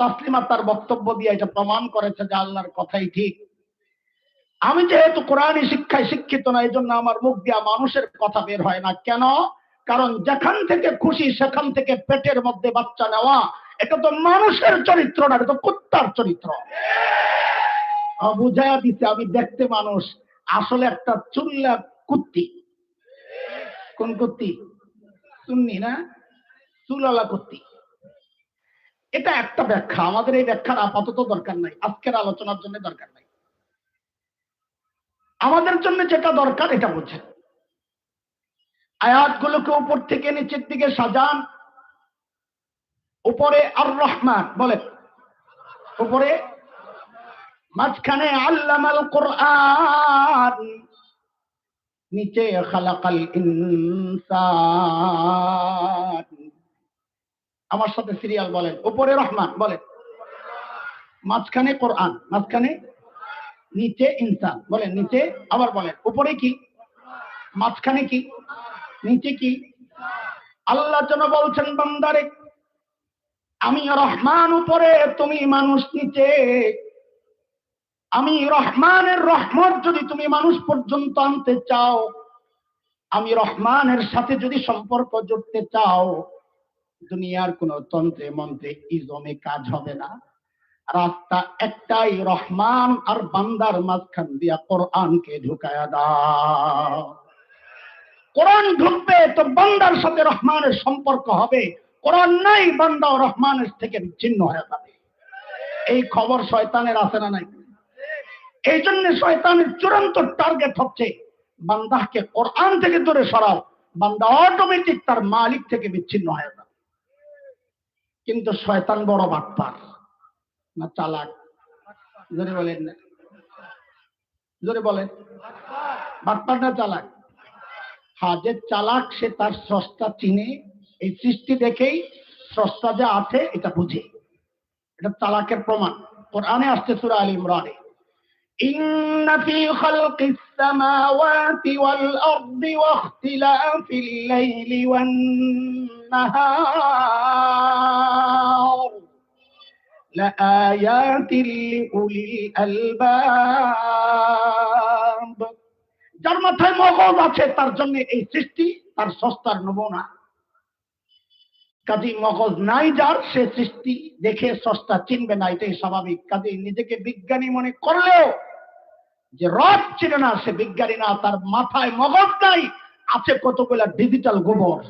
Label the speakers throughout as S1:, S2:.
S1: তাসলিমা তার বক্তব্য দিয়ে এটা প্রমাণ করেছে যে আল্লাহর কথাই ঠিক। আমি যেহেতু কোরআনী শিক্ষায় শিক্ষিত না, এই জন্য আমার মুখ দিয়া মানুষের কথা বের হয় না। কেন? কারণ যেখান থেকে খুশি, সেখান থেকে পেটের মধ্যে বাচ্চা নেওয়া, এটা তো মানুষের চরিত্র না, এটা তো কুত্তার চরিত্র। বুঝাইয়া দিতে আমি দেখতে মানুষ, আসলে একটা চুল্লা কুত্তি। কোন কুত্তি? শুননি না? চুলালা কুত্তি। এটা একটা ব্যাখ্যা। আমাদের এই ব্যাখ্যার আপাতত দরকার নাই। আজকের আলোচনার জন্য দরকার নাই। আমাদের জন্য যেটা দরকার, এটা বুঝেন। আয়াতগুলোকে উপর থেকে নিচের দিকে সাজান। উপরে আর রহমান বলে উপরে মাঝখানে আল্লামাল কোরআন। নিচে খালাকাল ইনসান। আমার সাথে সিরিয়াল বলেন। উপরে রহমান বলেন। মাঝখানে কোরআন, মাঝখানে নিচে ইনসান বলেন। নিচে আবার বলেন। উপরে কি? মাঝখানে কি? নিচে কি? আল্লাহ যেন বলছেন, বান্দারে, আমি রহমান উপরে, তুমি মানুষ নিচে। আমি রহমানের রহমত যদি তুমি মানুষ পর্যন্ত আনতে চাও, আমি রহমানের সাথে যদি সম্পর্ক জুড়তে চাও দুনিয়ার কোন তন্ত্রে মন্ত্রে ইজমে কাজ হবে না। রাস্তা একটাই রহমান আর বান্দার মাঝখান দিয়া কোরআনকে ঢুকায়া দাও। কোরআন ঢুকবে তো বান্দার সাথে রহমানের সম্পর্ক হবে। কোরআন নাই বান্দা রহমানের থেকে বিচ্ছিন্ন হয়ে যাবে। এই খবর শয়তানের আছে না নাই? এই জন্য শয়তানের চূড়ান্ত টার্গেট হচ্ছে বান্দাকে কোরআন থেকে দূরে সরাও। বান্দা অটোমেটিক তার মালিক থেকে বিচ্ছিন্ন হয়ে যাবে। কিন্তু শয়তান বড় বাটপার না চালাক জোরে বলেন না জোরে বলেন বাটপার না চালাক হ্যাঁ যে চালাক সে তার স্রষ্টা চিনে এই সৃষ্টি দেখেই স্রষ্টা যা আছে এটা বুঝে এটা চালাকের প্রমাণ কোরআনে আসছে সুরা আল ইমরানে إن في خلق السماوات والأرض واختلاف الليل والنهار لآيات لأولي الألباب যার মাথায় মগজ আছে তার জন্য এই সৃষ্টি তার সস্তার নমুনা কাজী মগজ নাই যার সে সৃষ্টি দেখে সস্তা চিনবে না এটাই স্বাভাবিক কাজী নিজেকে বিজ্ঞানী মনে করলেও যে রথ চিনে না সে বিজ্ঞানী না তার মাথায় মগজ নাই আছে কতগুলা ডিজিটাল গোবর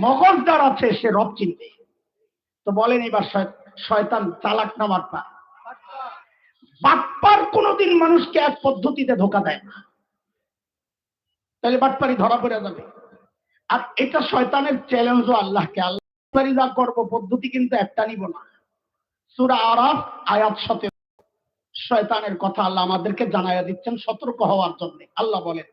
S1: মগজ যার আছে সে রথ চিনবে তো বলেন এবার শয়- শয়তান চালাক না বাটপা বাটপার কোনোদিন মানুষকে এক পদ্ধতিতে ধোকা দেয় না। তাহলে বাটপারি ধরা পড়ে যাবে। আর এটা শয়তানের চ্যালেঞ্জও আল্লাহকে। আল্লাহ যা করব, পদ্ধতি কিন্তু একটা নিব না। সুরা আরাফ, আয়াত সতে শয়তানের কথা আল্লাহ আমাদেরকে জানাইয়া দিচ্ছেন সতর্ক হওয়ার জন্য। আল্লাহ বলেন,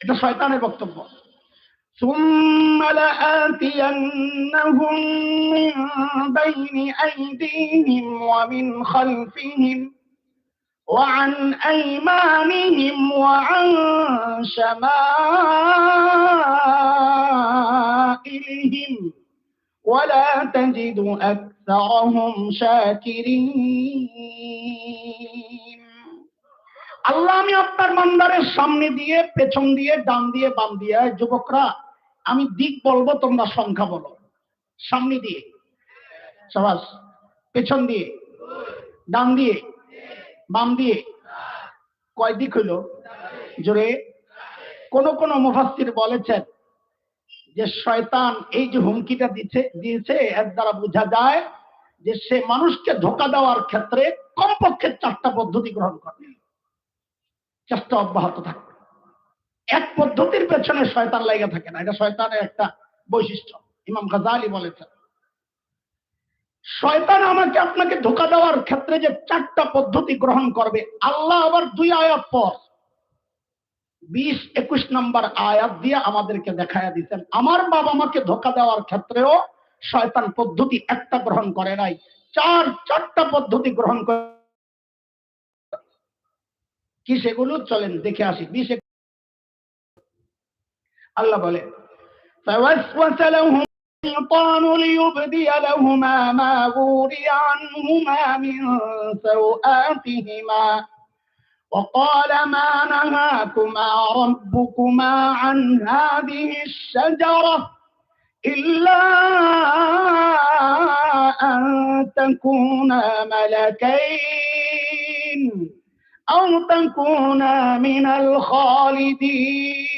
S1: এটা শয়তানের বক্তব্য। ثم لآتينهم من بين أيديهم ومن خلفهم وعن أيمانهم وعن شمائلهم ولا تجد أكثرهم شاكرين আল্লাহ আমি আপনার মান্দারের সামনে দিয়ে পেছন দিয়ে ডান দিয়ে বাম দিয়ে এই যুবকরা আমি দিক বলব, তোমরা সংখ্যা বলো। সামনে দিয়ে, সবাস, পেছন দিয়ে, ডান দিয়ে, বাম দিয়ে, কয় দিক হইল? জোরে। কোন কোন মুফাসসির বলেছেন যে শয়তান এই যে হুমকিটা দিচ্ছে দিয়েছে, এর দ্বারা বোঝা যায় যে সে মানুষকে ধোকা দেওয়ার ক্ষেত্রে কমপক্ষে চারটা পদ্ধতি গ্রহণ করবে চেষ্টা অব্যাহত থাকবে এক পদ্ধতির পেছনে শয়তান লেগে থাকে না। এটা শয়তানের একটা বৈশিষ্ট্য। ইমাম গাজালি বলেছেন, শয়তান আমাকে, আপনাকে ধোকা দেওয়ার ক্ষেত্রে যে চারটা পদ্ধতি গ্রহণ করবে, আল্লাহ আবার দুই আয়াত পর বিশ, একুশ নম্বর আয়াত দিয়ে আমাদেরকে দেখাইয়া দিচ্ছেন, আমার বাবা মাকে ধোকা দেওয়ার ক্ষেত্রেও শয়তান পদ্ধতি একটা গ্রহণ করে নাই, চার, চারটা পদ্ধতি গ্রহণ করে কি সেগুলো? চলেন দেখে আসি। বিশ আল্লাহ বলে فوسوس لهم الشيطان ليبدي لهما ما وري عنهما من سوآتهما وقال ما نهاكما ربكما عن هذه الشجرة إلا أن تكونا ملكين أو تكونا من الخالدين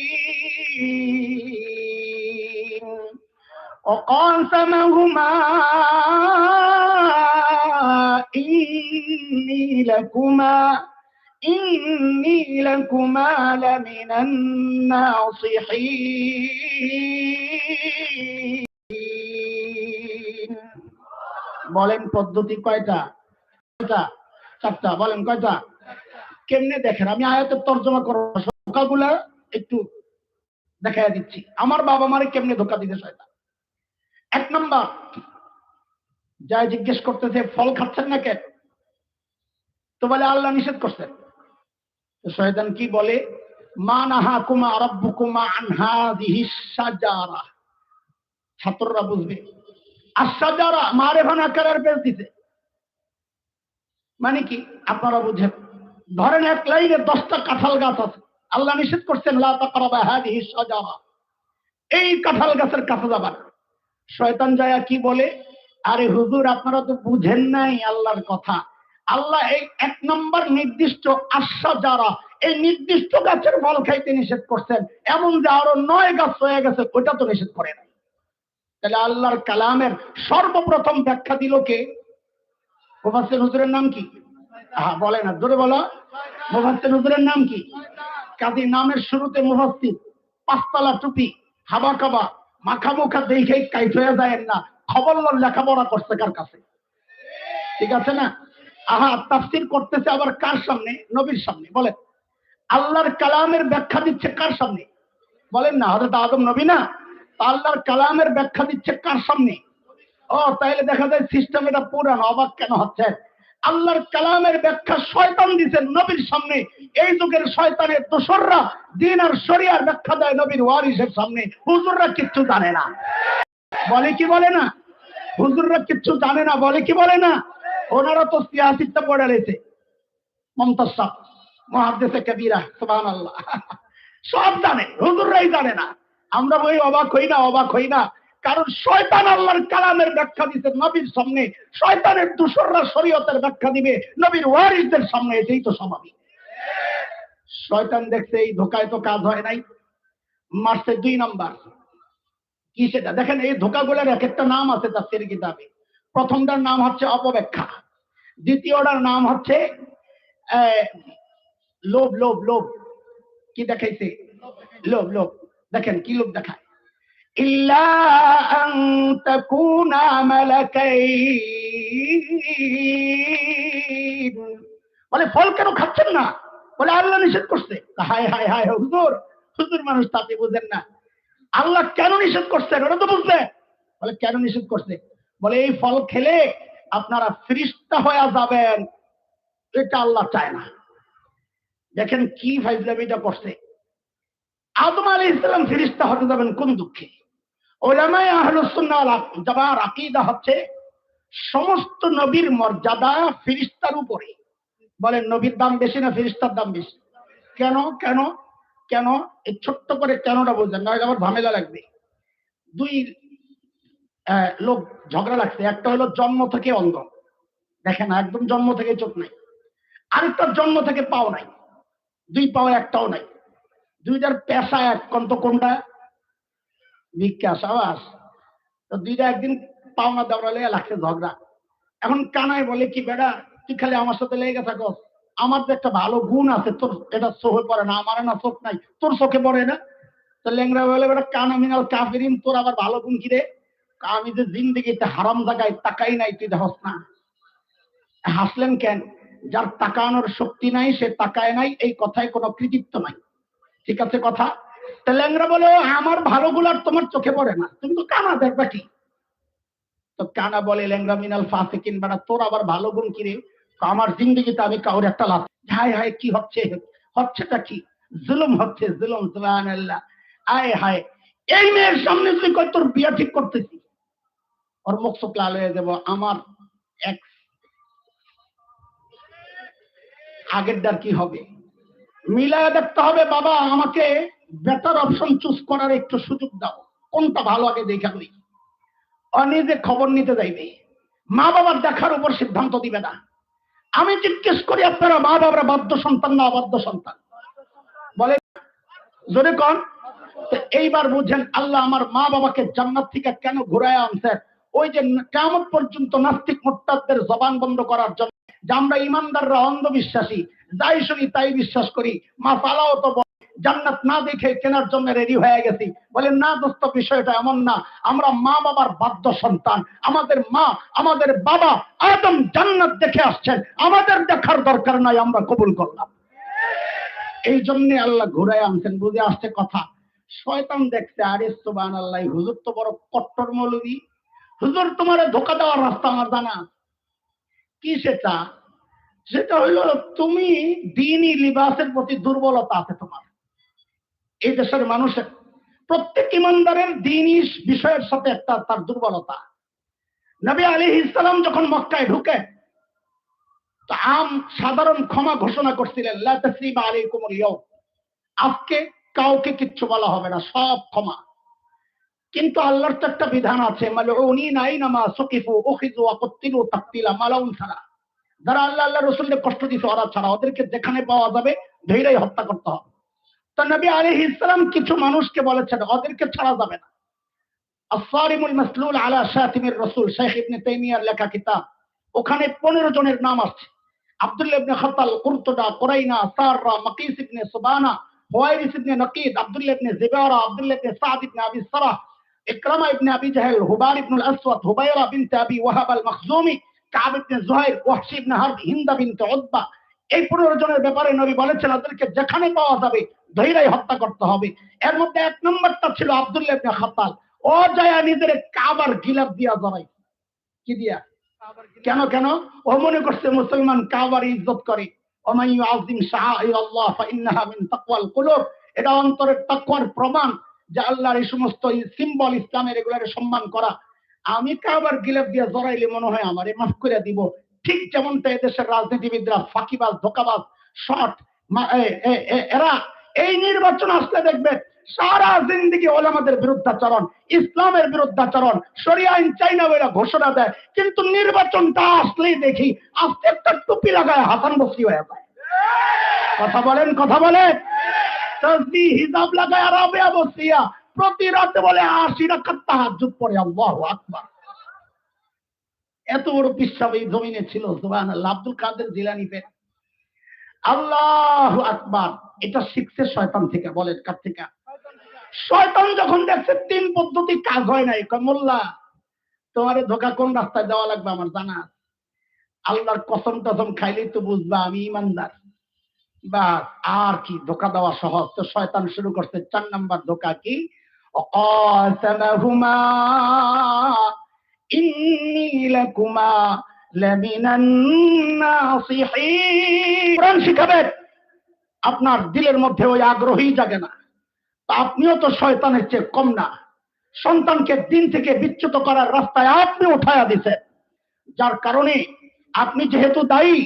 S1: وقاسمهما إني لكما إني لكما لمن الناصحين বলেন পদ্ধতি কয়টা কয়টা চারটা বলেন কয়টা কেমনে দেখেন আমি আয়াতের তর্জমা করবো সকালগুলা একটু দেখাইয়া দিচ্ছি। আমার বাবা মারে কেমনে ধোকা দিতে শয়তান? এক নাম্বার যা জিজ্ঞেস করতেছে, ফল খাচ্ছেন না কেন? তো বলে, আল্লাহ নিষেধ করছেন। শয়তান কি বলে? ছাত্ররা বুঝবে। সাজারা মারে ভান আকারের পেজ দিতে। মানে কি? আপনারা বুঝেন। ধরেন এক লাইনে দশটা কাঁঠাল গাছ আছে। আল্লাহ নিষেধ করছেন এই কাঁঠাল গাছের কাছে যাবার শয়তান জায়া কি বলে? আরে হুজুর, আপনারা তো বুঝেন নাই আল্লাহর কথা। আল্লাহ এই এক নম্বর নির্দিষ্ট আশা যারা এই নির্দিষ্ট গাছের ফল খাইতে নিষেধ করছেন। এমন যে আরও নয় গাছ হয়ে গেছে ওটা তো নিষেধ করে নাই। তাহলে আল্লাহর কালামের সর্বপ্রথম ব্যাখ্যা দিল কে? মুফাসসির হুজুরের নাম কি? হ্যাঁ বলে না, জোরে বলো। মুফাসসির হুজুরের নাম কি? কাজী নামের শুরুতে মুফাসসির, পাঁচতলা টুপি, হাবা কাবা, মাখা মুখা দেখে হয়ে যায় না। খবর লেখাপড়া করছে কার কাছে? ঠিক আছে না? আহা, তাফসির করতেছে আবার কার সামনে? নবীর সামনে। বলেন, আল্লাহর কালামের ব্যাখ্যা দিচ্ছে কার সামনে? বলেন না হয়তো আদম নবী না? আল্লাহর কালামের ব্যাখ্যা দিচ্ছে কার সামনে? ও, তাইলে দেখা যায় সিস্টেম এটা পুরান, অবাক কেন হচ্ছে আল্লাহর কালামের ব্যাখ্যা শয়তান দিচ্ছেন নবীর সামনে। এই যুগের শয়তানের দোসররা দিন আর শরিয়ার ব্যাখ্যা দেয় নবীর ওয়ারিসের সামনে। হুজুররা কিচ্ছু জানে না। বলে কি বলে না? হুজুররা কিচ্ছু জানে না, বলে কি বলে না? ওনারা তো সিয়াসিতটা পড়ে লেছে মমতাজ মহাদেশে কবিরা সুবাহ আল্লাহ সব জানে, হুজুররাই জানে না। আমরা ওই অবাক হই না, অবাক হই না। কারণ শয়তান আল্লাহর কালামের ব্যাখ্যা দিতে নবীর সামনে। শয়তানের দুসররা শরীয়তের ব্যাখ্যা দিবে, নবীর ওয়ারিসদের সামনে, এটাই তো স্বাভাবিক। শয়তান দেখছে এই ধোকায় তো কাজ হয় নাই। মার্চের দুই নাম্বার। কি সেটা? দেখেন, এই ধোকাগুলোর এক একটা নাম আছে তার কিতাবে। প্রথমটার নাম হচ্ছে অপব্যাখ্যা। দ্বিতীয়টার নাম হচ্ছে লোভ লোভ লোভ। কি দেখাইছে? লোভ লোভ। দেখেন, কি লোভ দেখায়? আন তাকুনা মালাকাইন বলে, ফল কেন খাচ্ছেন না? বলে, আল্লাহ নিষেধ করছে। হায় হায় হায় হুজুর হুজুর মানুষ তাতে বুঝেন না। আল্লাহ কেন নিষেধ করছে ওটা তো বুঝলে বলে, কেন নিষেধ করছে? বলে, এই ফল খেলে আপনারা ফিরিস্তা হয়ে যাবেন। এটা আল্লাহ চায় না। দেখেন কি ফাইজলামিটা করছে। আদম আলী ইসলাম ফিরিস্তা হতে যাবেন কোন দুঃখে? ওলামায় আহলুসুন্নাহ জামার আকিদা হচ্ছে সমস্ত নবীর মর্যাদা ফিরিস্তার উপরে। বলেন, নবীর দাম বেশি না ফিরিস্তার দাম বেশি? কেন কেন কেন? এই ছোট্ট করে কেনটা বলছেন? না আমার ঝামেলা লাগবে। দুই লোক ঝগড়া লাগছে। একটা হলো জন্ম থেকে অন্ধ। দেখেন, একদম জন্ম থেকে চোখ নাই। আরেকটার জন্ম থেকে পাও নাই। দুই পাও একটাও নাই। দুইটার পেশা এক, কন্ত কোনটা? ভিক্ষা, সাবাস। তো দুইটা একদিন পাওনা দেওয়া লেগে লাগছে ঝগড়া। এখন কানায় বলে কি, বেটা, তুই খালি আমার সাথে লেগে থাকো আমার তো একটা ভালো গুণ আছে, তোর এটা চোখে পড়ে না, আমার না চোখ নাই, তোর চোখে পড়ে না? তো লেংরা বলে, বেটা কানা মিনাল কাফিরিন, তোর আবার ভালো গুণ কি রে? আমি যে জিন্দিগিতে হারাম জায়গায় তাকাই নাই, তুই দেখস না। হাসলেন কেন? যার তাকানোর শক্তি নাই, সে তাকায় নাই, এই কথায় কোনো কৃতিত্ব নাই। ঠিক আছে কথা? তা ল্যাংরা বলে "ও, আমার ভালোগুলার তোমার চোখে পড়ে না। তুমি তো কানা দেখবা কি তো কানা বলে ল্যাংরা মিনাল ফাঁসে কিনবা না তোর আবার ভালো গুণ কিরে আমার জিন্দগিতে আমি কাউর একটা লাভ হায় হায় কি হচ্ছে? হচ্ছেটা কি? জুলুম হচ্ছে জুলুম সুবহানাল্লাহ। আয় হায় এই মেয়ের সামনে তুই কই তোর বিয়া ঠিক করতেছি ওর মুখ চোখ লাল হয়ে যাব। আমার এক আগেরটার কি হবে? মিলায় দেখতে হবে বাবা আমাকে বেটার অপশন চুজ করার একটু সুযোগ দাও। কোনটা ভালো আগে দেখা লই। নিজে খবর নিতে যাইবে। মা বাবার দেখার উপর সিদ্ধান্ত দিবে না। আমি জিজ্ঞেস করি, আপনারা মা বাবার বাধ্য সন্তান না অবাধ্য সন্তান? বলে জোরে কন এইবার বুঝেন আল্লাহ আমার মা বাবাকে জান্নাত থেকে কেন ঘুরায় আনছে ওই যে কেমন পর্যন্ত নাস্তিক মোট্টাদের জবান বন্ধ করার জন্য যে আমরা ইমানদাররা অন্ধবিশ্বাসী, যাই শুনি তাই বিশ্বাস করি। মা পালাও তো জান্নাত না দেখে কেনার জন্য রেডি হয়ে গেছি। বলে না দোস্ত, বিষয়টা এমন না। আমরা মা বাবার বাধ্য সন্তান। আমাদের মা, আমাদের বাবা একদম জান্নাত দেখে আসছেন। আমাদের দেখার দরকার নাই, আমরা কবুল করলাম। এই জন্য আল্লাহ ঘুরায় আনছেন, বুঝে আসছে কথা। শয়তান দেখছে, আরে সুবান আল্লাহ হুজুর তো বড় কট্টর মৌলবী। হুজুর, তোমার ধোকা দেওয়ার রাস্তা আমার জানা। কি সেটা? সেটা হইল, তুমি দিনই লিবাসের প্রতি দুর্বলতা আছে তোমার। এই দেশের মানুষের, প্রত্যেক ইমানদারের দিনই বিষয়ের সাথে একটা তার দুর্বলতা। নবী আলী ইসলাম যখন মক্কায় ঢুকে আম সাধারণ ক্ষমা ঘোষণা করছিলেন আজকে কাউকে কিচ্ছু বলা হবে না, সব ক্ষমা। কিন্তু আল্লাহর তো একটা বিধান আছে যারা আল্লাহ আল্লাহ রসুলকে কষ্ট দিছে, ওরা ছাড়া। ওদেরকে যেখানে পাওয়া যাবে, ধৈর্যই হত্যা করতে হবে। তো নবী আলাইহিস ইসলাম কিছু মানুষকে বলেছেন, ওদেরকে ছাড়া যাবে না। আসারিমুল মাসলুল আলা শাতিমির রসুল শেখ ইবনে তাইমিয়ার লেখা কিতাব, ওখানে পনেরো জনের নাম আসছে আব্দুল্লাহ ইবনে খাতাল কুরাইনা, সাররা ইবনে সুবানা ইবনে নকিদ, আব্দুল্লাহ ইবনে জিবারা, আব্দুল্লাহ ইবনে সাদ ইবনে আবি সারাহ, ইকরামা ইবনে আবি জাহেল Huber Aswad Hubaira bint Abi Wahab al Makhzumi Kaab ibn Zuhair, Wahshi ibn Harb, Hind bint Utba. এই পনেরো জনের ব্যাপারে নবী বলেছেন, ওদেরকে যেখানে পাওয়া যাবে ধৈর্যই হত্যা করতে হবে। এর মধ্যে এক নম্বরটা ছিল আব্দুল্লাহ ইবনে খাতাল ও নিজের কাবার গিলাপ দিয়া জড়াই কি দিয়া? কেন কেন? ও মনে করছে মুসলমান কাবার ইজ্জত করে। ওমাই আজিম শাআইর আল্লাহ ফাইন্নাহা মিন তাকওয়াল কুলুব। এটা অন্তরের তাকওয়ার প্রমাণ যে আল্লাহর এই সমস্ত সিম্বল ইসলামের এগুলার সম্মান করা। আমি কাবার গিলাপ দিয়ে জড়াইলে মনে হয় আমারে মাফ করে দিব। ঠিক যেমনটা এদেশের রাজনীতিবিদরা ফাঁকিবাজ ধোকাবাজ শর্ট এরা এই নির্বাচন আসলে দেখবে সারা জিন্দিগি ওলামাদের বিরুদ্ধাচরণ, ইসলামের বিরুদ্ধাচরণ সরিয়া আইন চাইনা বলে ঘোষণা দেয়, কিন্তু নির্বাচনটা আসলেই দেখি, আস্তে একটা টুপি লাগায় হাসান বসরি হয়ে যায়। কথা বলেন কথা বলেন। তসবি হিসাব লাগায় রাবেয়া বসিয়া প্রতি রাতে বলে আশি রাখাত তাহাজ্জুদ পড়ে, আল্লাহু আকবার। এত বড় পিসাব এই জমিনে ছিল, সুবহানাল্লাহ, আব্দুল কাদের জিলানিতে আল্লাহ আকবার। এটা শিখছে শয়তান থেকে বলেন কার থেকে। শয়তান যখন দেখছে তিন পদ্ধতি কাজ হয় নাই মোল্লা, তোমারে ধোকা কোন রাস্তায় দেওয়া লাগবে আমার জানা আল্লাহর কসম টসম খাইলেই তো বুঝবা আমি ইমানদার। বা আর কি, ধোকা দেওয়া সহজ। তো শয়তান শুরু করছে, চার নাম্বার ধোকা কি? শিখাবেন? আপনার দিলের মধ্যে ওই আগ্রহী জাগে না। তা আপনিও তো শয়তানের চেয়ে কম না। সন্তানকে দিন থেকে বিচ্যুত করার রাস্তায় আপনি উঠায়া দিছে যার কারণে আপনি যেহেতু দায়ী,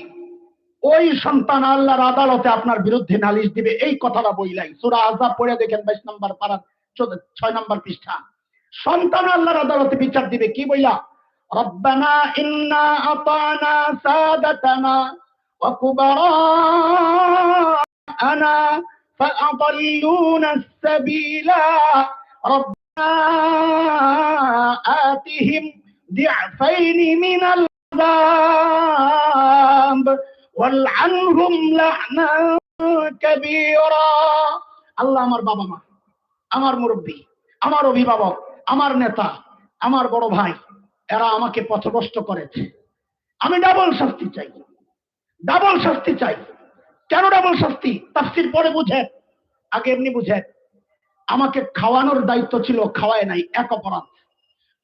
S1: ওই সন্তান আল্লাহর আদালতে আপনার বিরুদ্ধে নালিশ দিবে। এই কথাটা বইলাই। সুরা আজাব পড়ে দেখেন বাইশ নম্বর পাড়ার ছয় নম্বর পৃষ্ঠা। সন্তান আল্লাহর আদালতে বিচার দিবে। কি বইলা? রব্বানা ইন্না আতানা সাদাতানা ওয়া وكبراءنا فأضلونا السبيلا ربنا آتهم ضعفين من العذاب والعنهم لعنا كبيرا আল্লাহ আমার বাবা মা আমার মুরব্বী আমার অভিভাবক আমার নেতা আমার বড় ভাই এরা আমাকে পথভ্রষ্ট করেছে আমি ডাবল শাস্তি চাই ডাবল শাস্তি চাই কেন ডাবল শাস্তি? তাফসির পরে বুঝেন আগে এমনি বুঝেন আমাকে খাওয়ানোর দায়িত্ব ছিল, খাওয়ায় নাই, এক অপরাধ।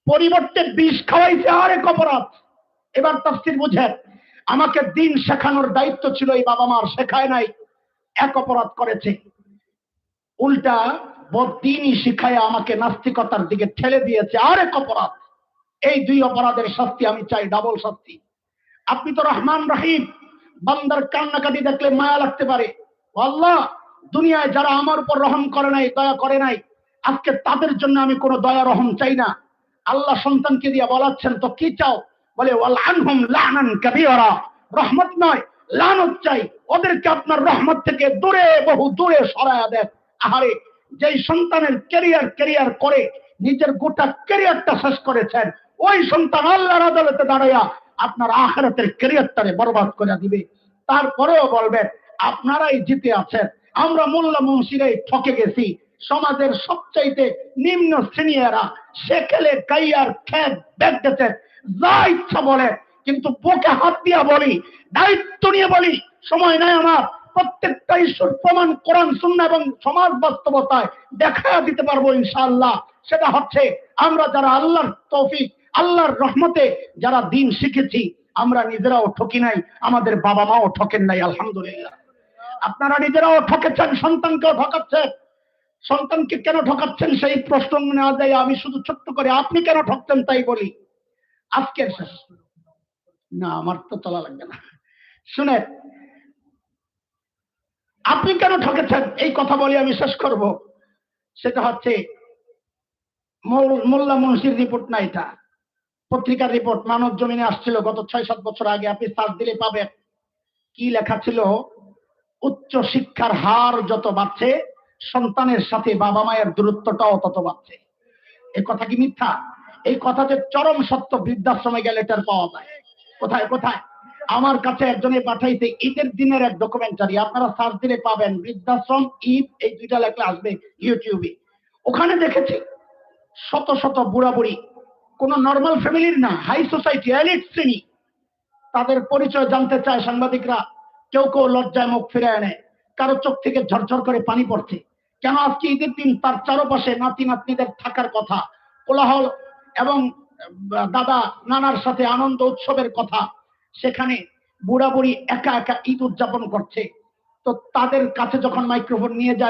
S1: পরিবর্তে বিষ খাওয়াইছে আর এক অপরাধ। এবার তাফসির বুঝেন আমাকে দিন শেখানোর দায়িত্ব ছিল, এই বাবা মার শেখায় নাই, এক অপরাধ করেছে। উল্টা বদিনই শিখায় আমাকে নাস্তিকতার দিকে ঠেলে দিয়েছে, আর এক অপরাধ। এই দুই অপরাধের শাস্তি আমি চাই ডাবল শাস্তি। আপনি তো রহমান রাহিম। বান্দার কান্নাকাটি দেখলে মায়া লাগতে পারে। আল্লাহ, দুনিয়ায় যারা আমার উপর রহম করে নাই, দয়া করে নাই, আজকে তাদের জন্য আমি কোনো দয়া রহম চাই না। আল্লাহ সন্তানকে দিয়ে বলাচ্ছেন, তো কি চাও? বলে রহমত নয়, লানত চাই। ওদেরকে আপনার রহমত থেকে দূরে, বহু দূরে সরায়া দেন। আহারে, যেই সন্তানের ক্যারিয়ার ক্যারিয়ার করে, নিজের গোটা ক্যারিয়ারটা শেষ করেছেন, ওই সন্তান আল্লাহর আদালতে দাঁড়াইয়া আপনার আখেরাতের ক্যারিয়ারটারে বরবাদ করে দিবে। তারপরেও বলবেন, আপনারাই জিতে আছেন। আমরা মোল্লা মুন্সিরাই ঠকে গেছি। সমাজের সবচাইতে নিম্ন শ্রেণীরা সে খেলে গাইয়ার ব্যাগ গেছে যা ইচ্ছা বলে, কিন্তু বুকে হাত দিয়া বলি, দায়িত্ব নিয়ে বলি, সময় নাই আমার। প্রত্যেকটা ঈশ্বর প্রমাণ কোরআন সুন্না এবং সমাজ বাস্তবতায় দেখা দিতে পারব ইনশাআল্লাহ। সেটা হচ্ছে, আমরা যারা আল্লাহর তৌফিক আল্লাহর রহমতে যারা দিন শিখেছি, আমরা নিজেরাও ঠকি নাই, আমাদের বাবা মাও ঠকেন নাই, আলহামদুলিল্লাহ। আপনারা নিজেরাও ঠকেছেন, সন্তানকেও ঠকাচ্ছেন। সন্তানকে কেন ঠকাচ্ছেন সেই প্রশ্ন না যায় আমি শুধু ছোট্ট করে, আপনি কেন ঠকছেন তাই বলি। আজকের শেষ। না, আমার তো চলা লাগবে না। শুনে আপনি কেন ঠকেছেন? এই কথা বলে আমি শেষ করব। সেটা হচ্ছে মোল্লা মুন্সির রিপোর্ট না এটা। পত্রিকার রিপোর্ট মানব জমিনে আসছিল। গত ছয়, সাত বছর আগে আপনি সার্চ দিলে পাবেন। কি লেখা ছিল? উচ্চ শিক্ষার হার যত বাড়ছে, সন্তানের সাথে বাবা মায়ের দূরত্বটাও তত বাড়ছে। এই কথা কি মিথ্যা? এই কথা যে চরম সত্য বৃদ্ধাশ্রমে গেলে এটার পাওয়া যায়। কোথায় কোথায়? আমার কাছে একজনে পাঠাইছে, ঈদের দিনের এক ডকুমেন্টারি আপনারা সার্চ দিলে পাবেন। বৃদ্ধাশ্রম, ঈদ, এই দুইটা লেখলে আসবে ইউটিউবে। ওখানে দেখেছি, শত শত বুড়া বুড়ি কোন নর্মাল ফ্যামিলির না হাই সোসাইটি এলিট শ্রেণি। তাদের পরিচয় জানতে চায় সাংবাদিকরা, কেউ কেউ লজ্জায় মুখ ফিরে আনে, কারও চোখ থেকে ঝরঝর করে পানি পড়ছে। কেন আজকে ঈদের দিন তার চারপাশে নাতি নাতনিদের থাকার কথা, কোলাহল এবং দাদা নানার সাথে আনন্দ উৎসবের কথা, সেখানে বুড়া বুড়ি একা একা ঈদ উদযাপন করছে। তো তাদের কাছে যখন মাইক্রোফোন নিয়ে যায়